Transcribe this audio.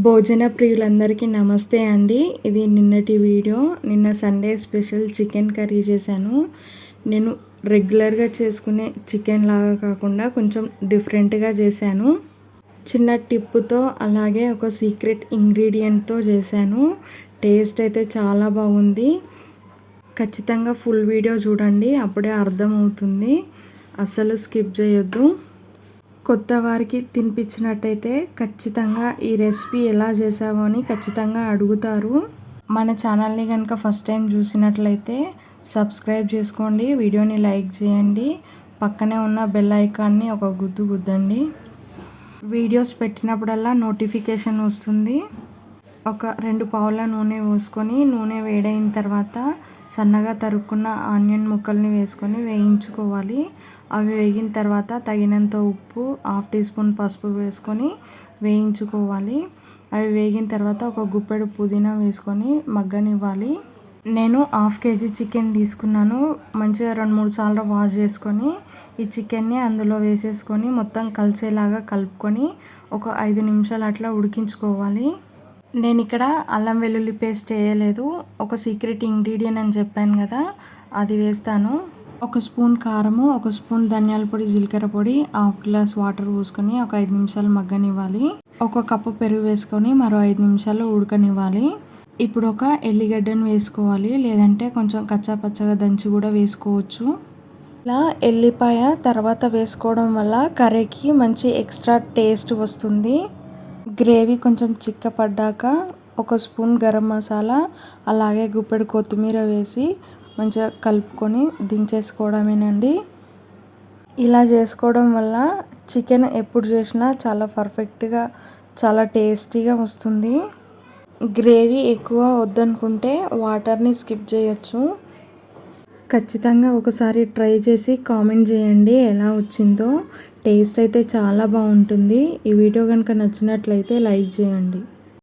భోజన ప్రియులందరికీ నమస్తే అండి. ఇది నిన్నటి వీడియో. నిన్న సండే స్పెషల్ చికెన్ కర్రీ చేశాను. నేను రెగ్యులర్గా చేసుకునే చికెన్ లాగా కాకుండా కొంచెం డిఫరెంట్గా చేశాను. చిన్న టిప్పుతో అలాగే ఒక సీక్రెట్ ఇంగ్రీడియంట్తో చేశాను. టేస్ట్ అయితే చాలా బాగుంది. ఖచ్చితంగా ఫుల్ వీడియో చూడండి. అప్పుడే అర్థమవుతుంది. అస్సలు స్కిప్ చేయొద్దు. కొత్త వారికి తినిపించినట్టయితే ఖచ్చితంగా ఈ రెసిపీ ఎలా చేసావో అని ఖచ్చితంగా అడుగుతారు. మన ఛానల్ని కనుక ఫస్ట్ టైం చూసినట్లయితే సబ్స్క్రైబ్ చేసుకోండి వీడియోని లైక్ చేయండి పక్కనే ఉన్న బెల్ ఐకాన్ని ఒక గుద్దు గుద్దండి. వీడియోస్ పెట్టినప్పుడల్లా నోటిఫికేషన్ వస్తుంది. ఒక రెండు పావుల నూనె పోసుకొని నూనె వేడైన తర్వాత సన్నగా తరుక్కున్న ఆనియన్ ముక్కల్ని వేసుకొని వేయించుకోవాలి. అవి వేగిన తర్వాత తగినంత ఉప్పు హాఫ్ టీ స్పూన్ పసుపు వేసుకొని వేయించుకోవాలి. అవి వేగిన తర్వాత ఒక గుప్పెడు పుదీనా వేసుకొని మగ్గనివ్వాలి. నేను హాఫ్ కేజీ చికెన్ తీసుకున్నాను. మంచిగా రెండు మూడు సార్లు వాష్ చేసుకొని ఈ చికెన్ని అందులో వేసేసుకొని మొత్తం కలిసేలాగా కలుపుకొని ఒక ఐదు నిమిషాలు అట్లా ఉడికించుకోవాలి. నేను ఇక్కడ అల్లం వెల్లుల్లి పేస్ట్ వేయలేదు. ఒక సీక్రెట్ ఇంగ్రీడియంట్ అని చెప్పాను కదా అది వేస్తాను. ఒక స్పూన్ కారము ఒక స్పూన్ ధనియాల పొడి జీలకర్ర పొడి హాఫ్ గ్లాస్ వాటర్ పోసుకొని ఒక ఐదు నిమిషాలు మగ్గనివ్వాలి. ఒక కప్పు పెరుగు వేసుకొని మరో ఐదు నిమిషాలు ఉడకనివ్వాలి. ఇప్పుడు ఒక ఎల్లిగడ్డను వేసుకోవాలి లేదంటే కొంచెం కచ్చా పచ్చగా దంచి కూడా వేసుకోవచ్చు. ఇలా ఎల్లిపాయ తర్వాత వేసుకోవడం వల్ల కర్రీకి మంచి ఎక్స్ట్రా టేస్ట్ వస్తుంది. గ్రేవీ కొంచెం చిక్కపడ్డాక ఒక స్పూన్ గరం మసాలా అలాగే గుప్పెడు కొత్తిమీర వేసి మంచిగా కలుపుకొని దించేసుకోవడమేనండి. ఇలా చేసుకోవడం వల్ల చికెన్ ఎప్పుడు చేసినా చాలా పర్ఫెక్ట్గా చాలా టేస్టీగా వస్తుంది. గ్రేవీ ఎక్కువ వద్దనుకుంటే వాటర్ని స్కిప్ చేయొచ్చు. ఖచ్చితంగా ఒకసారి ట్రై చేసి కామెంట్ చేయండి ఎలా వచ్చిందో. టేస్ట్ అయితే చాలా బాగుంటుంది. ఈ వీడియో కనుక నచ్చినట్లయితే లైక్ చేయండి.